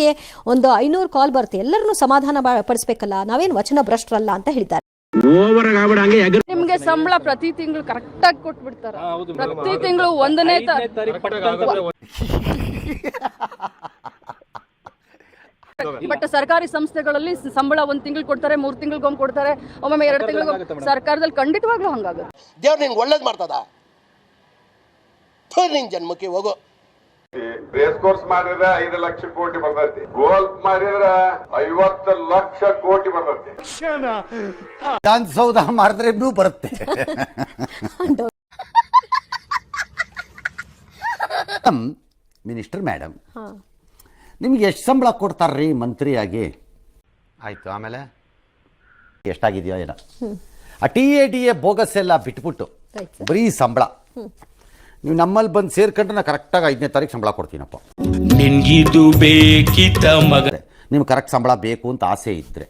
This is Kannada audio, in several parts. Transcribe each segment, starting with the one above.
ಗೆ ಒಂದು ಐನೂರು ಕಾಲ್ ಬರುತ್ತೆ. ಎಲ್ಲರನ್ನೂ ಸಮಾಧಾನ ಪಡಿಸಬೇಕಲ್ಲ. ನಾವೇನು ವಚನ ಭ್ರಷ್ಟರಲ್ಲ ಅಂತ ಹೇಳಿದ್ದಾರೆ. ನಿಮ್ಗೆ ಸಂಬಳ ಪ್ರತಿ ತಿಂಗಳು ಕರೆಕ್ಟ್ ಆಗಿ ಕೊಟ್ಬಿಡ್ತಾರ ಪ್ರತಿ ತಿಂಗಳು ಒಂದನೇ ಬಟ್ ಸರ್ಕಾರಿ ಸಂಸ್ಥೆಗಳಲ್ಲಿ ಸಂಬಳ ಒಂದ್ ತಿಂಗಳು ಕೊಡ್ತಾರೆ ಮೂರ್ ತಿಂಗಳಿಗೊಮ್ಮೆ ಕೊಡ್ತಾರೆ ಒಮ್ಮೊಮ್ಮೆ ಎರಡು ತಿಂಗಳಿಗೊಮ್ಮೆ ಸರ್ಕಾರದಲ್ಲಿ ಖಂಡಿತವಾಗ್ಲೂ ಹಂಗಾಗುತ್ತೆ. ದೇವ್ರು ನಿಂಗೆ ಒಳ್ಳೇದು ಮಾಡ್ತದ? ನಿನ್ ಜನ್ಮಕ್ಕೆ ಹೋಗು. ರೇಸ್ ಕೋರ್ಸ್ ಮಾಡಿದ್ರೆ ಐದು ಲಕ್ಷ ಕೋಟಿ ಬರ್ತೈತಿ ಗೋಲ್ಫ್ ಮಾಡಿದ್ರೆ ಐವತ್ತು ಲಕ್ಷ ಕೋಟಿ ಬರ್ತೈತಿ ವಿಧಾನಸೌಧ ಮಾಡಿದ್ರೆ ಇನ್ನೂ ಬರುತ್ತೆ. ಮಿನಿಸ್ಟರ್ ಮೇಡಮ್ ನಿಮ್ಗೆ ಎಷ್ಟು ಸಂಬಳ ಕೊಡ್ತಾರ್ರಿ ಮಂತ್ರಿಯಾಗಿ? ಆಯಿತು ಆಮೇಲೆ? ಎಷ್ಟಾಗಿದೆಯೋ ಏನೋ. ಆ T A D A bogus ಎಲ್ಲ ಬಿಟ್ಬಿಟ್ಟು ಬರೀ ಸಂಬಳ. ನೀವು ನಮ್ಮಲ್ಲಿ ಬಂದು ಸೇರ್ಕೊಂಡ್ರೆ ನಾನು ಕರೆಕ್ಟಾಗಿ ಐದನೇ ತಾರೀಕು ಸಂಬಳ ಕೊಡ್ತೀನಪ್ಪ. ನಿನ್ಗಿದು ಬೇಕಿತ ಮಗ. ನಿಮ್ಗೆ ಕರೆಕ್ಟ್ ಸಂಬಳ ಬೇಕು ಅಂತ ಆಸೆ ಇದ್ದರೆ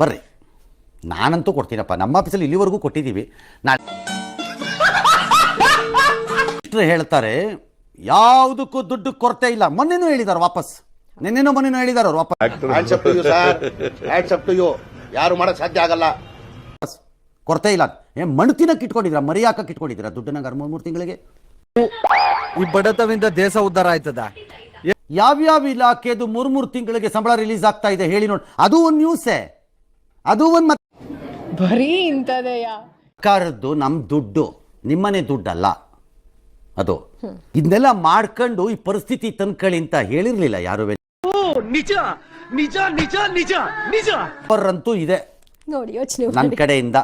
ಬರ್ರಿ. ನಾನಂತೂ ಕೊಡ್ತೀನಪ್ಪ. ನಮ್ಮ ಆಫೀಸಲ್ಲಿ ಇಲ್ಲಿವರೆಗೂ ಕೊಟ್ಟಿದ್ದೀವಿ. ನಾನು ಇಷ್ಟ್ರು ಹೇಳ್ತಾರೆ ಯಾವುದಕ್ಕೂ ದುಡ್ಡು ಕೊರತೆ ಇಲ್ಲ. ಮೊನ್ನೆನೂ ಹೇಳಿದಾರೆ ವಾಪಸ್. ನಿನ್ನೆನೋ ಮೊನ್ನೆನೂ ಹೇಳಿದ್ದಾರೆ ಅವ್ರು ವಾಪಸ್. Hands up to you sir hands up to you ಯಾರು ಮಾಡಕ್ ಸಾಧ್ಯ ಆಗಲ್ಲ. ಕೊರತೆ ಇಲ್ಲ. ಏ ಮಣ್ಣು ತಿನ್ನಕ್ಕೆ ಇಟ್ಕೊಂಡಿದ್ದೀರಾ ಮರಿ ದುಡ್ಡನ ಇಟ್ಕೊಂಡಿದ್ದೀರಾ ದುಡ್ಡನ್ನ ಮೂರು ಮೂರು ತಿಂಗಳಿಗೆ? ಈ ಬಡತವಿಂದ ದೇಶ ಉದ್ಧಾರ ಆಯ್ತದ? ಯಾವ್ಯಾವ ಇಲಾಖೆದು ಮೂರು ಮೂರು ತಿಂಗಳಿಗೆ ಸಂಬಳ ರಿಲೀಸ್ ಆಗ್ತಾ ಇದೆ ಹೇಳಿ ನೋಡಿ. ಅದು ಒಂದು ನ್ಯೂಸೇ ಅದು ಒಂದು ಬರೀ ಇಂಥದೆಯಾ? ಸರ್ಕಾರದ್ದು ನಮ್ಮ ದುಡ್ಡು ನಿಮ್ಮನೆ ದುಡ್ಡಲ್ಲ. ಅದು. ಇದನ್ನೆಲ್ಲ ಮಾಡ್ಕೊಂಡು ಈ ಪರಿಸ್ಥಿತಿ ತಂದ್ಕೊಳ್ಳಿ ಅಂತ ಹೇಳಿರ್ಲಿಲ್ಲ ಯಾರು ನಿಜ ನಿಜ ನಿಜ ನಿಜ ನಿಜ. ನೋಡಿ ಇದೆ. ಯೋಚನೆ ನನ್ನ ಕಡೆಯಿಂದ.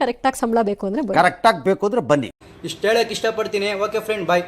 ಕರೆಕ್ಟಾಗಿ ಸಂಬಳ ಬೇಕು ಅಂದ್ರೆ ಕರೆಕ್ಟಾಗಿ ಬೇಕು ಅಂದ್ರೆ ಬನ್ನಿ. ಇಷ್ಟು ಹೇಳಕ್ಕೆ ಇಷ್ಟಪಡ್ತೀನಿ. Okay friend bye